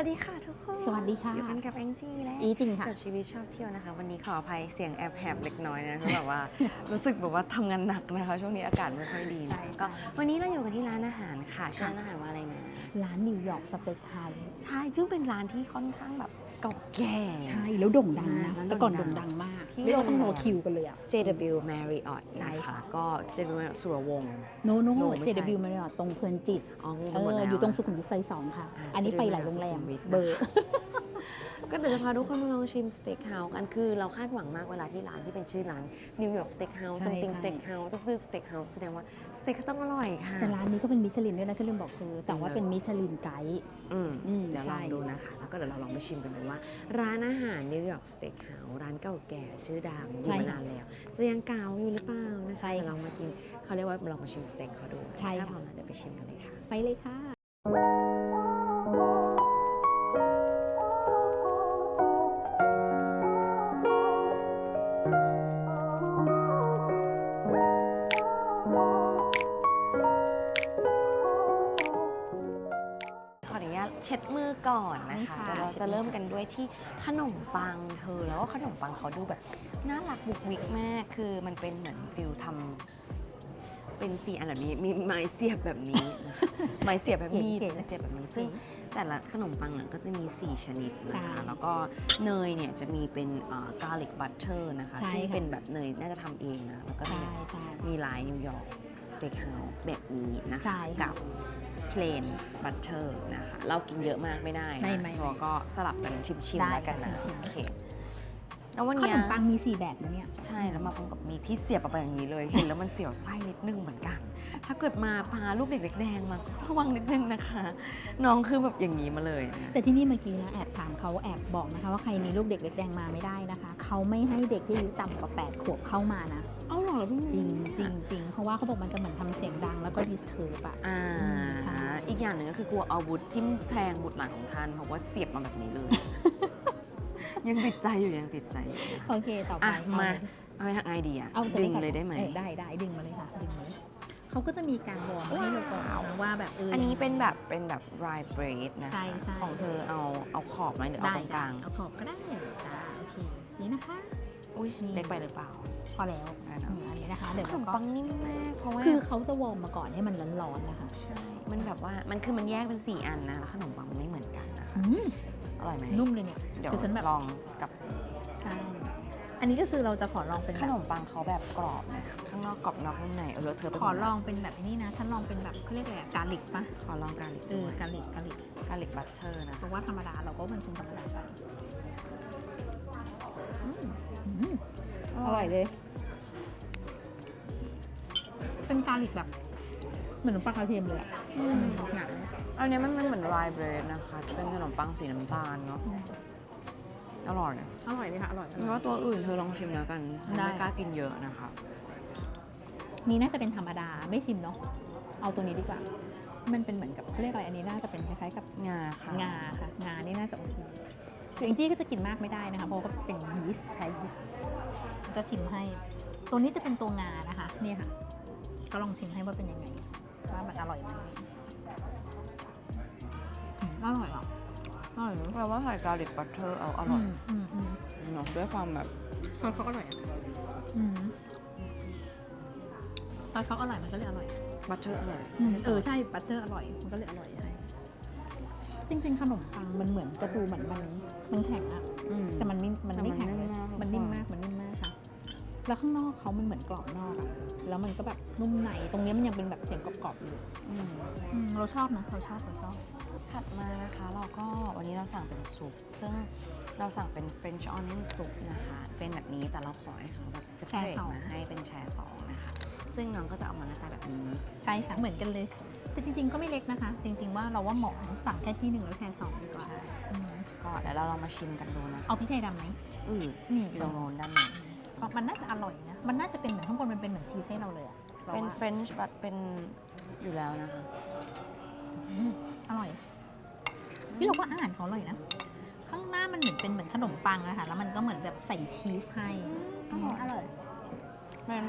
วัสดีค่ะทุกคน สวัสดีค่ะอยู่กันกับแองจี้และอีจริงค่ะกับชีวิตชอบเที่ยวนะคะ วันนี้ขออภัยเสียงแอบแหบเล็กน้อยนะคือแบบว่ารู้สึกแบบว่าทำงานหนักนะคะ ช่วงนี้อากาศไม่ค่อยดีใช่นะใช่ก็วันนี้เราอยู่กันที่ร้านอาหารค่ะชื่อร้านอาหารว่าอะไรนะ ร้านนิวยอร์กสเต็กเฮาส์ใช่ซึ่งเป็นร้านที่ค่อนข้างแบบ เก่าแก่ใช่แล้วโด่งดังนะร้านแต่ก่อนโด่โด่งงดัดังงมากที่เรียกว่าต้องรโรองแรมคิวกันเลยอะ JW Marriott ใช่นะคะค่ะ ก็ JW Marriott สุรวงศ์โนโน่โน่ไม่ใช่ JW มาริออตตรงเพลินจิต อ๋องงเอไปหมดอแล้วอยู่ตรงสุขุมวิทซอยสองค่ะอ่าอันนี้ JW ไปหลายโรงแรมสุขุมวิทเบอร์ ก็เดี๋ยวจะพาทุกคนมาลองชิมสเต็กเฮาส์กันคือเราคาดหวังมากเวลาที่ร้านที่เป็นชื่อร้านนิวยอร์กสเต็กเฮาส์ใช่ซัมติงใช่สเต็กเฮาส์ก็คือสเต็กเฮาส์แสดงว่าสเต็กก็ต้องอร่อยค่ะแต่ร้านนี้ก็เป็นมิชลินด้วยนะฉันลืมบอกคือ แต่ว่าเป็นมิชลินไกด์ อืมอืมเดี๋ยวลใช่ องดูนะคะ แล้วก็เดี๋ยวเราลองไปชิมกันดูว่า ร้านอาหารนิวยอร์กสเต็กเฮาส์ร้านเก่าแก่ชื่อดังอยู่มานานแล้วจะยังเก่าอยู่หรือเปล่านะคะใช่เดี๋ยวค่ะลองมากินเขาเรียกว่าลองมาชิมสเต็กเขาดูใช่ถ้าค่ะ พร้อมแล้วเดี๋ยวไปชิมกันเลยค่ะ ไปเลยค่ะ ดมือก่อนนะนี่คะค่ะเดี๋ยวเราเช็ดจะมือเริ่มกันด้วยที่ขนมปังเธอ แล้วก็ขนมปังเขาดูแบบน่ารักบุกวิกมาก คือมันเป็นเหมือนฟิลทำเป็นสี่อันแบบนี้มีไม้เสียบแบบนี้นะคะไม้เสียบแบบมีดเก๋ๆไม้เสียบแบบนี้ซึ่ง แต่ละขนมปังเนี่ยก็จะมี 4 ชนิดนะคะใช่แล้วก็เนยเนี่ยจะมีเป็นกาลิกบัตเตอร์นะคะ ใช่ที่ค่ะ เป็นแบบเนยน่าจะทำเองนะ แล้วก็มีใช่ใช่ มีลายนิวยอร์กสเต็กเฮาส์แบบนี้นะคะใช่ค่ะกับเพลนบัตเตอร์นะคะ เรากินเยอะมากไม่ได้นะไม่ไม่เราก็สลับกันชิมๆได้แล้วกันนะค่ะชิมๆ โอเค แล้ววันขเนี้นยมปังมี 4 แบบนะเนี่ย ใช่แล้วมาพร้อมกับมีที่เสียบออกไปอย่างนี้เลย เห็นแล้วมันเสียวไส้นิดนึงเหมือนกัน ถ้าเกิดมาพาลูกเด็กแดงๆมาก็ระวังนิดนึงนะคะ น้องคือแบบอย่างนี้มาเลยนะ แต่ที่นี่เมื่อกี้นะแอบถามเขาแอบบอกนะคะว่าใครมีลูกเด็กเล็กแดงมาไม่ได้นะคะ เขาไม่ให้เด็กที่อายุต่ำกว่า 8 ขวบเข้ามานะ เอาหรอพี่จริงจริงจริงเพราะว่าเขาบอกมันจะเหมือนทำเสียงดังแล้วก็ดิสเทอร์ปอะ อ่าอืมใช่ อีกอย่างหนึ่งก็คือกลัวอาวุธทิ่มแทงบุตรหลานของท่านเพราะว่าเสียบมาแบบนี้เลย ยังติดใจอยู่ยังติดใจอยู่นะคะโอเคต่อไปอะเอมาเลยเอาไปทางไอเดียเอาตัวดึนี้งก่อนเลยได้ไหม ออได้ได้ดึงมาเลยค่ะดึงมาเลยเขาก็จะมีการวอร์มมาให้เราก่อนว้าว นะว่าแบบเอออัอั นนี้เป็นแบบเป็นแบบ dry bread นะคะใช่ใช่ ของเธอเอาเอาขอบไหมหรือเอาได้ตรงกลางเอาขอบก็ได้จ้าโอเค นี่นะคะ อุ้ยนี่เล็กไปหรือเปล่า พอแล้วได้เนอะ อืมอันนี้นะคะ เดี๋ยวขนเรามก็ปังนิ่มมากเพราะว่าคือเขาจะวอร์มมาก่อนให้มันร้อนๆนะคะใช่มันแบบว่ามันคือมันแยกเป็น 4 อันนะแล้วขนมปังมันไม่เหมือนกันนะคะอืมอร่อยไหมนุ่มเลยเนี่ย เดี๋ยวคือฉันแบบ ลองกับใช่อันนี้ก็คือเราจะขอลองเป็นขแบบนมปังเขาแบบกรอบนะคะข้างนอกกรอบนอกนุ่มในเออเธอไปขอลองเป็นแบบนี้นะ ฉันลองเป็นแบบเขาเรียกอะไรอะกาลิกปะขอลองกาลิกเออกาลิกกาลิกกาลิกบัตเตอร์นะ เพคะราะว่าธรรมดาเราก็มันคงธรรมดาไป อร่อยเลย เป็นกาลิกแบบ เหมือนขนมปังกระเทียมเลยอะอืมหนาอันเนี้ยมันมันเหมือน dry bread นะคะ เป็นขนมปังสีน้ำตาลเนาะ อร่อยอร่อยเลยค่ะ อร่อยเพราะว่าตัวอื่นเธอลองชิมแล้วกันได้ ไม่กล้ากินเยอะนะคะ นี่น่าจะเป็นธรรมดาไม่ชิมเนาะ เอาตัวนี้ดีกว่า มันเป็นเหมือนกับเขาเรียกอะไรอันนี้น่าจะเป็นคล้ายๆกับงาค่ะ งาค่ะ งานี่น่าจะโอเค คืออิงจี้ก็จะกินมากไม่ได้นะคะ เพราะว่าก็เป็นยีสต์แพ้ยีสต์จะชิมให้ ตัวนี้จะเป็นตัวงานะคะเนี่ยค่ะ ก็ลองชิมให้ว่าเป็นยังไง ว่ามันอร่อยไหมอืมอร่อยอะอร่อยเนอะแปลว่าใส่กาลิกบัตเตอร์เอาอร่อยมอืมอืมเนาะด้วยความแบบซอสเขาอร่อยอะอืมซอสเขาอร่อยมันก็เลยอร่อย บัตเตอร์อร่อย เออใช่ บัตเตอร์อร่อย มันก็เลยอร่อยใช่ จริงๆ ขนมปังมันเหมือนจะดูเหมือนมันมันแข็งอะอืม แต่มันไม่มันไม่แต่มันแข็งเลยนิ่มมากมันนิ่มมากมันนิ่มมากค่ะ แล้วข้างนอกเขามันเหมือนกรอบนอกอะแล้วมันก็แบบนุ่มใน ตรงเนี้ยมันยังเป็นแบบเสียงกรอบๆอยู่อืมอืมเราชอบนะ เราชอบเราชอบ ถัดมานะคะเราก็วันนี้เราสั่งเป็นซุป ซึ่งเราสั่งเป็น French onion soup นะคะ เป็นแบบนี้แต่เราขอให้เขาแบบแชร์ separate สอง มาให้เป็นแชร์สองนะคะ ซึ่งน้องก็จะเอามาหน้าตาแบบนี้ ใช่ค่ะ เหมือนกันเลย แต่จริงๆก็ไม่เล็กนะคะ จริง ๆ ว่าเราว่าเหมาะสั่งแค่ที่หนึ่งแล้วแชร์สองดีกว่าอืมก็เดี๋ยวเราลองมาชิมกันดูนะคะเอาพริกไทยดำไหมอืออืมอยู่ตรงโน้นด้านในมันน่าจะอร่อยนะ มันน่าจะเป็นเหมือนข้างบนมันเป็นเหมือนชีสให้เราเลยอะราเป็นว่า French but เป็นอยู่แล้วนะคะ อืมอร่อยที่เราว่าอาหารเขาอร่อยนะ ข้างหน้ามันเหมือนเป็นเหมือนขนมปังอะค่ะ แล้วมันก็เหมือนแบบใส่ชีสให้อร่อยอร่อย เป็น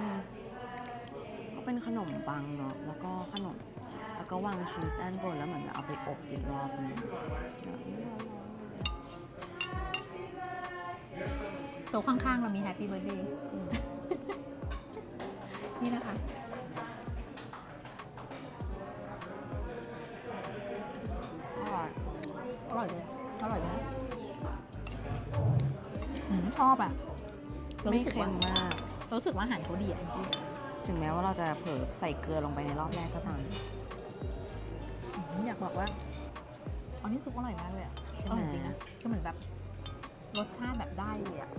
ก็เป็นขนมปังเนาะแล้วก็ขนม แล้วก็วางชีสด้านบนแล้วเหมือนเอาไปอบอีกรอบนึงโต๊ะข้างๆ เรามีแฮปปี้เบ t ร์ a เดย์นี่นะคะ อร่อย อร่อยเลยอร่อยไหมชอบอะรู้สึกเค็ว่ามมาก รู้สึกว่าอาหารเขาดีอ่จริงถึงแม้ว่าเราจะเผลอใส่เกลือลงไปในรอบแรกก็ตาม อืมอยากบอกว่าอันนี้ซุปอร่อยมากเลยอะใช่อไหม ร่อยจริงนะก็เหมือนแบบรสชาติแบบได้เลยอะ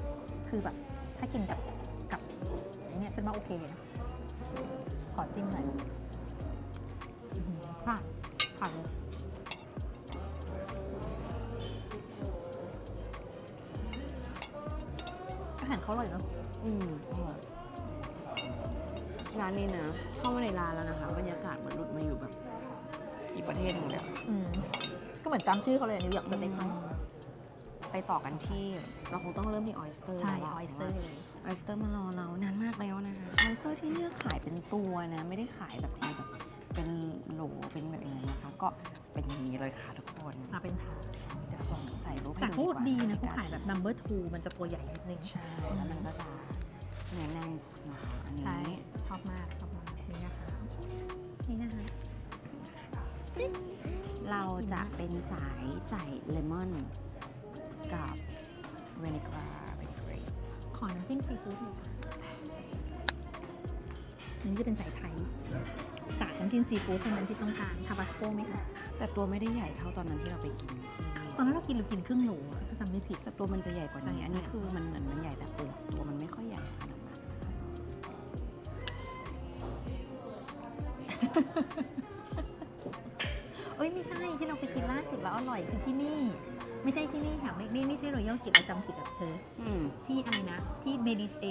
คือแบบถ้ากินกับกับไอเนี่ยฉันว่าโอเคเลยนะขอจิ้มหน่อยอื้อหือผ่านผ่านเลยอาหารเขาอร่อยเนาะอืมอร่อยร้านนี้นะเข้ามาในร้านแล้วนะคะบรรยากาศเหมือนหลุดมาอยู่แบบ อีกประเทศหนึ่งเลยอะอืมก็เหมือนตามชื่อเขาเลยนิวยอร์กสเต็กอืมไปต่อกันที่เราคงต้องเริ่มที่ออยสเตอร์ใช่ออยสเตอร์เลย ออยสเตอร์มารอเรานานมากแล้วนะคะออยสเตอร์ที่เนี่ยขายเป็นตัวนะ ไม่ได้ขายแบบทีแบบเป็นโหลเป็นแบบอย่างนี้นะคะ ก็เป็นอย่างนี้เลยค่ะทุกคนมาเป็นถาดเดี๋ยวส่งใส่รูปให้แต่ดูเขากว่าดีนะเขาขายแบบ number two มันจะตัวใหญ่นิดนึงใช่แล้วมันก็จะเนื้อแน่นนะคะอันนี้ใช่ชอบมากชอบมากนี่นะคะนี่นะคะ เราจะเป็นสายใส่เลมอนกับเวนิกราเป็นกรดขอน้ำจิ้มซีฟู้ดหน่อยค่ะนนี้จะเป็นสายไทยสาดน้ำจิ้มซีฟู้ดเท่านั้นที่ต้องการทาบาสโกไหมคะแต่ตัวไม่ได้ใหญ่เท่าตอนนั้นที่เราไปกิน ตอนนั้นเรากินเรากินครึ่งโหลอะถ้าจำไม่ผิดแต่ตัวมันจะใหญ่กว่านี้อันนี้คือมันเหมือนมันใหญ่แต่เปลือกตัวมันไม่ค่อยใหญ่ขนาดนั้น ที่เราไปกินล่าสุดแล้วอร่อยคือที่นี่ ไม่ใช่ที่นี่ค่ะไม่ไม่ไม่ใช่รอยัลกิจเราจำผิดแบบเธออืม ที่อะไรนะ ที่เมดิสเอ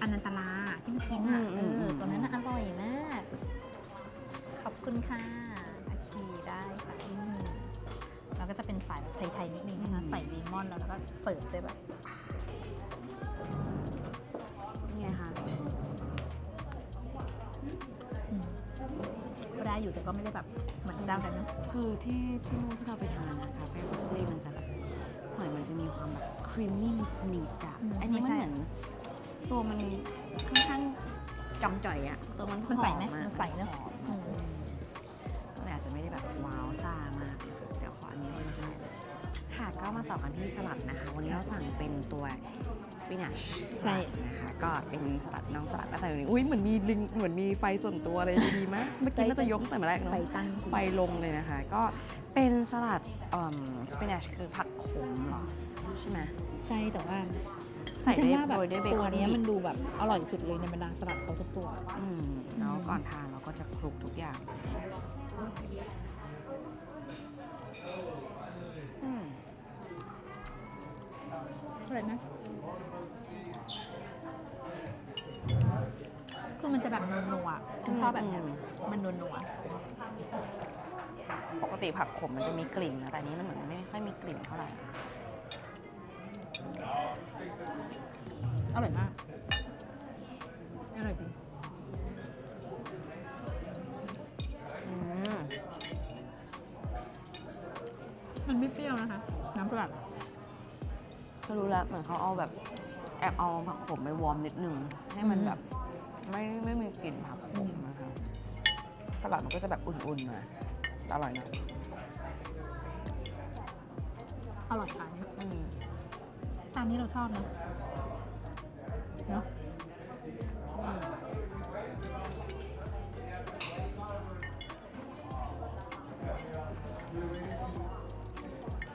อนันตลาที่เรากินอะอืเอมอืมออืมตัวนั้นน่ะอร่อยมาก ขอบคุณค่ะโอเคได้ค่ะนี่แล้วก็จะเป็นสายแบบไทยๆนิดนึงนะคะ ใส่เลมอนแล้วแล้วก็เสิร์ฟด้วยแบบ นี่ไงคะอืมก็ได้อยู่แต่ก็ไม่ได้แบบ เหมือนเจ้ากันนะคือที่ที่นู่นที่เราไปทานนะคะเฟรนช์ลีมันจะแบบหอยมันจะมีความแบบครีมมี่นิดๆอะอันนี้มันเหมือนตัวมันค่อนข้างจำจ่อยอะตัวมันมันใส่ไหมออะมันใส่เนอะ หอมอืมก็เลยอาจจะไม่ได้แบบว้าวซ่ามากนะคะเดี๋ยวขออันนี้เลยนะคะค่ะก็มาต่อกันที่สลัดนะคะ วันนี้เราสั่งเป็นตัว สปินัชใช่ นะคะก็เป็นสลัดน้องสลัดแต่อยู่นี่อุ้ยเหมือนมีลิงเหมือนมีไฟส่วนตัวเลยดีมากเมื่อกี้น่าจะยกตั้งแต่แรกเนาะ ไปตั้งไฟลงเลยนะคะ ก็เป็นสลัดสปินัชคือผักขมเหรอ ใช่ไหม ใช่แต่ว่าใส่ฉันได้ว่าแบบโรยด้วยเบตัควอนเนี้ยมันดูแบบอร่อยสุดเลยในบรรดาสลัดเขาทุกตัว อืมแล้วก่อนทานเราก็จะคลุกทุกอย่างอืม อร่อยไหม คือมันจะแบบนัวๆฉันชอบแบบเนี้ยมันนัวปกติผักขมมันจะมีกลิ่นนะแต่อันนี้มันเหมือนไม่ค่อยมีกลิ่นเท่าไหร่ๆอร่อยมากอร่อยจริง อืมมันไม่เปรี้ยวนะคะ น้ำสลัดก็รู้แล้วเหมือนเขาเอาแบบแอบเอาผักขมไปวอร์มนิดนึงให้มันอืมแบบ ไม่ไม่มีกลิ่นผักขมนะคะสลัดมันก็จะแบบอุ่นๆหน่อยแต่อร่อยนะอร่อยค่ะเนี่ยอืมจานนี้เราชอบนะเนาะ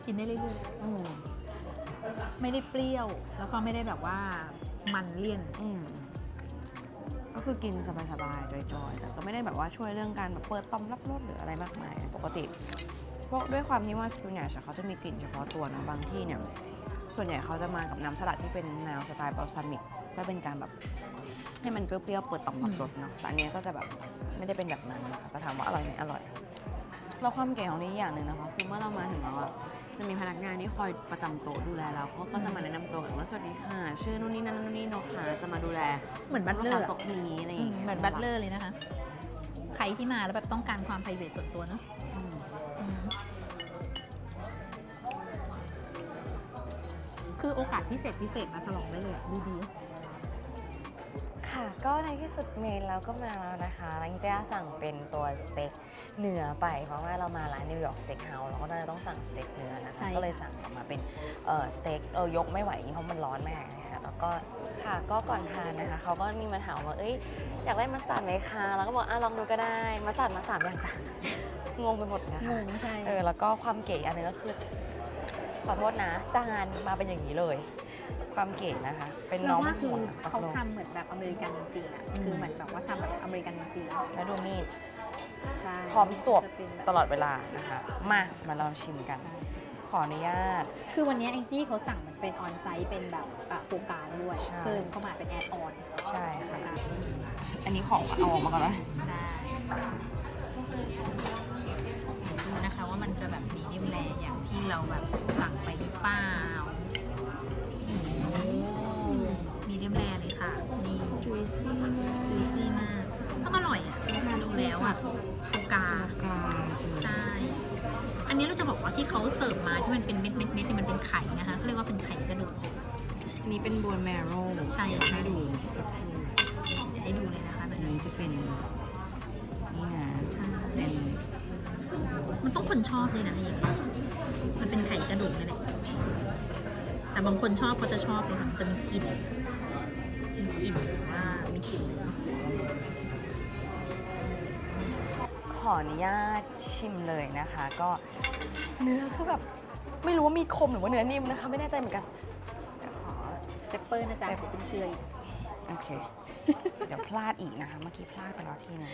กินได้เรื่อยอืมๆไม่ได้เปรี้ยว แล้วก็ไม่ได้แบบว่ามันเลี่ยน อืม ก็คือกินสบายๆจอยๆแต่ก็ไม่ได้แบบว่าช่วยเรื่องการแบบเปิดต้อมรับรสหรืออะไรมากมายปกติพวกด้วยความที่ว่าสปูเนียชเขาจะมีกลิ่นเฉพาะตัวนะบางที่เนี่ยส่วนใหญ่เขาจะมากับน้ำสลัดที่เป็นแนวสไตล์บอลซามิกเพื่อเป็นการแบบให้มันเปรี้ยวๆเปิดต่อมรับรสเนาะแต่อันนี้ก็จะแบบไม่ได้เป็นแบบนั้นนะคะแต่ถามว่าอร่อยไหมอร่อย แล้วความเก๋ของนี้อย่างหนึ่งนะคะคือเมื่อเรามาถึงแล้วอะจะมีพนักงานที่คอยประจำโต๊ะดูแลเราเขาก็จะมาแนะนำตัวกันว่าสวัสดีค่ะ ชื่อนู่นนี่นั่นนู่นนี่โนกค่ะจะมาดูแลเหมือนบัตเลอร์โต๊ะนี้อะไรอย่างเงี้ยเหมือนบัตเลอร์เลยนะคะ ใครที่มาแล้วแบบต้องการความไพรเวทส่วนตัวเนอะอืมอืมคือโอกาสพิเศษพิเศษมาฉลองได้เลยอะดี ค่ะ ก็ในที่สุดเมนเราก็มาแล้วนะคะลังเจ้าสั่งเป็นตัวสเต็กเนื้อไป เพราะว่าเรามาร้านนิวยอร์กสเต็กเฮาส์เราก็น่าจะต้องสั่งสเต็กเนื้อนะคะก็เลยสั่งออกมาเป็นเอ่อสเต็กเออยกไม่ไหวเพราะมันร้อนมากนะคะแล้วก็ค่ะก็ก่อนทานนะคะเขาก็มีมาถามว่าเอ้ยอยากได้มัสตาร์ดไหมคะแล้วก็บอกอะลองดูก็ได้มัสตาร์ดมาสามอย่างจ้ะงงไปหมดนะๆงคะงใช่ เออแล้วก็ความเก๋อันนึงก็คือขอโทษนะ จานมาเป็นอย่างนี้เลย ความเก๋นะคะ เป็นน้เราองว่าคือหัวปักเขาลงทำเหมือนแบบอเมริกันจริงๆอะอืมคือเหมือนแบบว่าทำแบบอเมริกันจริงแล้วดูมีดๆใช่พร้อมสวบจะเป็นแบบตลอดเวลานะคะ มามาลองชิมกันใช่ขออนุญาต คือวันนี้แองจี้เขาสั่งมันเป็นออนไซต์เป็นแบบอะโครงการด้วยใช่เพิ่มเข้ามาเป็นแอดออน ใช่ค่ะ อันนี้ของเอาออกมาก่อนนะได้ดูนะคะว่ามันจะแบบมีเดียมแรอย่างที่เราแบบสั่งไปหรือเปล่า มีเดียมแรเลยค่ะ นี่จุยซี่มากจุยซี่มากแล้วก็อร่อยอะดูแล้วอะโอกากลางใช่ อันนี้เราจะบอกว่าที่เขาเสิร์ฟมาที่มันเป็นเม็ดเม็ดเม็ดๆๆมันเป็นไข่นะคะเขาเรียกว่าเป็นไข่กระดูก อันนี้เป็นบวนแมโร่ใช่ ให้ดูสักครู่เดี๋ยวให้ดูเลยนะคะอันนี้จะเป็น นี่นะใช่ เป็นมันต้องคนชอบเลยนะอย่างนี้มันเป็นไข่กระดูกนี่แหละแต่ บางคนชอบก็จะชอบเลยค่ะมันจะมีกลิ่นมีกลิ่นแบบว่ามีกลิ่นเลยเนาะขออนุญาตชิมเลยนะคะ ก็เนื้อคือแบบไม่รู้ว่ามีคมหรือว่าเนื้อนิ่มนะคะ ไม่แน่ใจเหมือนกันเดี๋ยวขอเปปเปอร์นะจ๊ะเป็นเกลืออีกโอเค เดี๋ยวพลาดอีกนะคะ เมื่อกี้พลาดไปแล้วทีนึง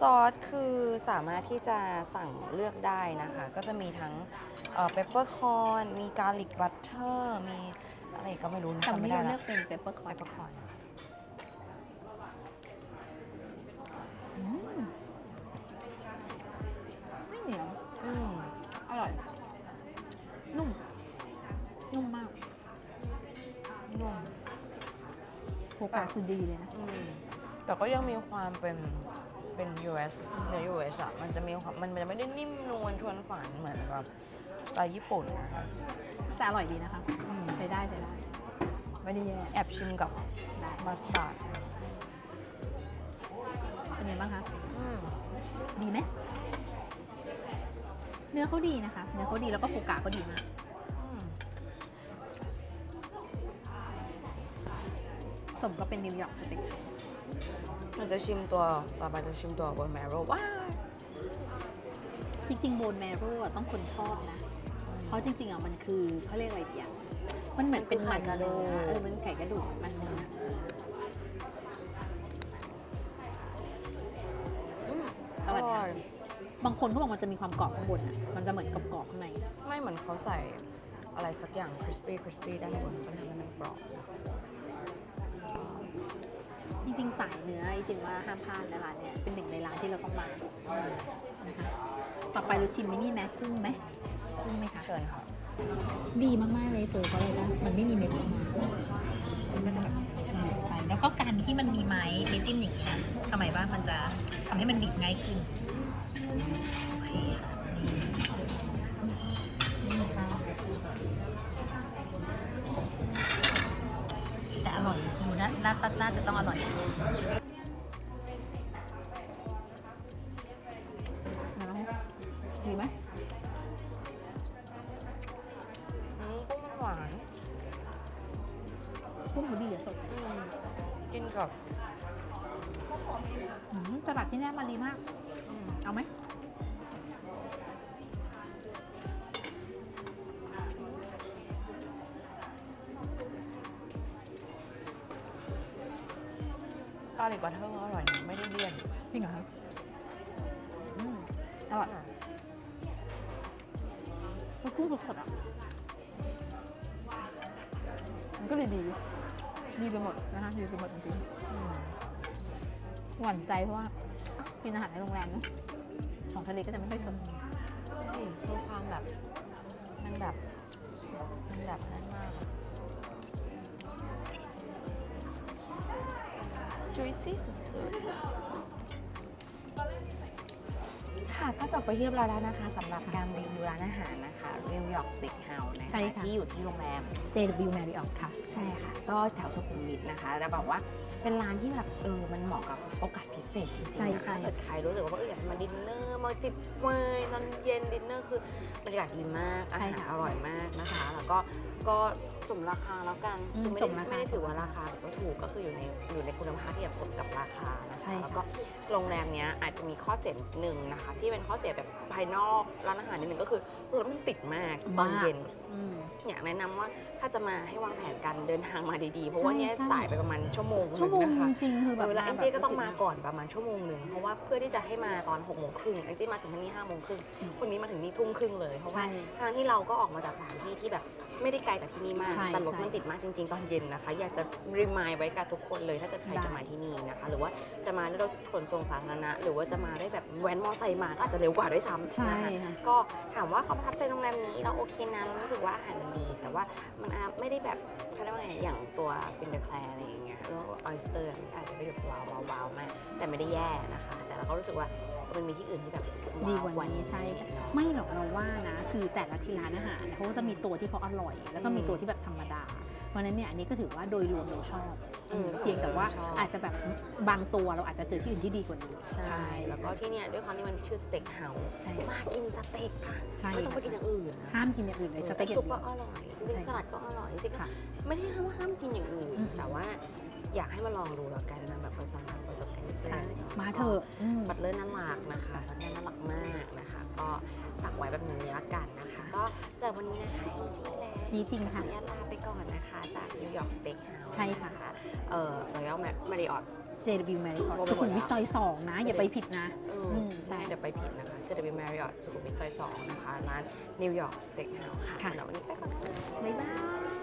ซอสคือสามารถที่จะสั่งเลือกได้นะคะ ก็จะมีทั้งเปปเปอร์คอนมีการลิกบัตเตอร์มีอะไรก็ไม่รู้นะแต่วันจำไม่นี้ได้เราแล้เลืวอกเป็นเปปเปอร์คอเปนปเปอร์คอนไม่เหนียวอืมอร่อย นุ่ม นุ่มมากนุ่มโอกาสคือดีเลยนะอืมแต่ก็ยังมีความเป็น เป็น US เนื้อ US อะมันจะมีความมันจะไม่ได้นิ่มนวลชวนฝันเหมือนแบบสไตล์ญี่ปุ่นนะคะแต่อร่อยดีนะคะอืมใช้ได้ใช้ได้ ไม่ได้แย่แอบชิมกับได้มัสตาร์ดเป็นไงบ้างคะ อืมดีไหมเนื้อเขาดีนะคะ เนื้อเขาดีแล้วก็โฟกาก็ดีมาก อืมสมก็เป็นนิวยอร์กสเต็ก เราจะชิมตัวต่อไปจะชิมตัวบนแมโรว้าวจริงๆโบนแมโร่ต้องคนชอบนะ เพราะจริง ๆอะมันคือเขาเรียกอะไรดีอะมันเหมือนเป็นมันเนื้อเออมันไข่กระดูกมันเนื้ออืมอร่อยนะบางคนเขาบอกมันจะมีความกรอบข้างบนอะมันจะเหมือนกับกรอบๆข้างในไม่เหมือนเขาใส่อะไรสักอย่าง crispy crispy ด้านบนก็ทำให้มันกรอบจ ริง ๆ สายเนื้อจริงๆว่าห้ามพลาดนะร้านเนี้ยเป็นหนึ่งในร้านที่เราต้องมานะคะต่อไปเราชิมมินี่แม็กกุ้งไหมกุ้งไหมคะเชิญค่ะดีมากๆเลยเจอเพราะอะไรนะมันไม่มีเม็ดออกมามันก็จะแบบบิดไปแล้วก็การที่มันมีไม้เอจิ้มอย่างเงี้ยทำไมว่ามันจะทำให้มันบิดง่ายขึ้นโอเคค่ะนี่ น่าน่าจะต้องอร่อยดีไหมกุ้งมันหวานกุ้งเขาดีอะสดกินกับอืมสลัดที่นี่มาดีมากอมเอาไหมาลิกบัตเตอร์อร่อยนะไม่ได้เลี่ยนจริงเหรอคะอืมอร่อยมันกุ้งสดๆอะมันก็เลยดี ดีไปหมดนะคะดีไปหมดจริงๆหวั่นใจเพราะว่ากินอาหารในโรงแรมเนอะของทะเลก็จะไม่ค่อยสดสิดูความแบบ มันแบบ มันแบบนั่นมาก จุยซี่สุดๆค่ะก็จบไปเรียบร้อยแล้วนะคะสำหรับการรีวิวร้านอาหารนะคะนิวยอร์กซิกเฮาส์นะคะใช่ค่ะ ที่อยู่ที่โรงแรม JW Marriott ค่ะ ใช่ค่ะ ก็แถวสุขุมวิทนะคะแต่บอกว่าเป็นร้านที่แบบเออมันเหมาะกับโอกาสพิเศษจริงๆใช่นะใช่ คะถ้าเกิดใครรู้สึกว่าเอออยากมาดินเนอร์มาจิบไวน์ตอนเย็นดินเนอร์คือบรรยากาศดีมากอาหารอร่อยมากนะคะ แล้วก็ก็สมราคาแล้วกันอืมคือไม่สได้มราคาไม่ได้ถือว่าราคาแบบว่าถูกก็คืออยู่ในอยู่ในคุณภาพที่แบบสมกับราคานะใช่คะค่ะ แล้วก็โรงแรมเนี้ยอาจจะมีข้อเสียหนึ่งนะคะ ที่เป็นข้อเสียแบบภายนอกร้านอาหารนิดนึงก็คือรถมันติดมากตอนเย็น อืม อยากแนะนำว่าถ้าจะมาให้วางแผนการเดินทางมาดีๆ เพราะว่าเนี่ยใช่สายไปประมาณชั่วโมงหนึชั่วโมงนะคะ จริงๆคือเอแบบอแล้วแองบบจี้ก็ต้องมาก่อนประมาณชั่วโมงหนึ่งเพราะว่าเพื่อที่จะให้มาตอน6กโมงครึ่งแองจี้มาถึงที่นี่ห้าโมงครึ่งคนนี้มาถึงนี่ทุ่มครึ่งเลยเพราะว่าใช่ ทางที่เราก็ออกมาจากสถานที่ที่แบบ ไม่ได้ไกลจากที่นี่มาก ใช่แต่รถใช่มันติดมากจริง ๆ ตอนเย็นนะคะ อยากจะรีมายไว้กับทุกคนเลยถ้าเกิดใครได้ จะมาที่นี่นะคะ หรือว่าจะมาด้วยรถขนส่งสาธารณะ หรือว่าจะมาด้วยแบบแว้นมอไซค์มาก็อาจจะเร็วกว่าด้วยซ้ำใช่นะคะ ค่ะ ก็ถามว่าเขาประทับใจโรงแรมนี้เราโอเคนะเรารู้สึกว่าอาหารมันดี แต่ว่ามันอาจไม่ได้แบบเขาเรียกว่าไงอย่างตัวฟินเดอร์แคลร์อะไรอย่างเงี้ยแล้วออยสเตอร์อาจจะไม่ได้ว้าวว้าวว้าวมากแต่ไม่ได้แย่นะคะ แต่เราก็รู้สึกว่า มันมีที่อื่นที่แบบดีกว่านี้ใช่ไม่หรอกเราว่านะ คือแต่ละที่ร้านอาหารเขาจะมีตัวที่เขาอร่อย แล้วก็มีตัวที่แบบธรรมดา เพราะนั้นเนี่ยอันนี้ก็ถือว่าโดยรวมเราชอบเพียงแต่ว่าอาจจะแบบบางตัวเราอาจจะเจอที่อื่นที่ดีกว่านี้ใช่ แล้วก็ที่เนี่ยด้วยความที่มันชื่อสเต็กเฮาส์ใช่มากินสเต็กค่ะไม่ต้องไปกินอย่างอื่นห้ามกินอย่างอื่นเลยสเต็กอซุปก็อร่อยสลัดก็อร่อยจริงๆไม่ได้ห้ามว่าห้ามกินอย่างอื่น แต่ว่าอยากให้มาลองดูแล้วกันนะแบบประสบ มาเถอะอืมบัตเลอร์น่ารักนะคะบัตเลอร์น่ารักมากนะคะ ก็ฝากไว้แบบนี้ละกันนะคะ ก็สำหรับวันนี้นะคะที่แลนี่จริงขอค่ะอนุญาตลาไปก่อนนะคะ จากนิวยอร์กสเต็กเฮาส์ใช่ค่ะ เอ่อรอยัลมาริออท JW Marriott โทรไปสุหมขุดมแล้ววิทซอยสองนะ อย่าไปผิดนะเออือมใช่ใช่เดี๋ยวไปผิดนะคะจะเป็น Marriott สุขุมวิทซอย2นะคะร้านนิวยอร์กสเต็กเฮาส์ค่ะค่ะสำหรับวันนี้ไปก่อนค่ะบ๊ายบาย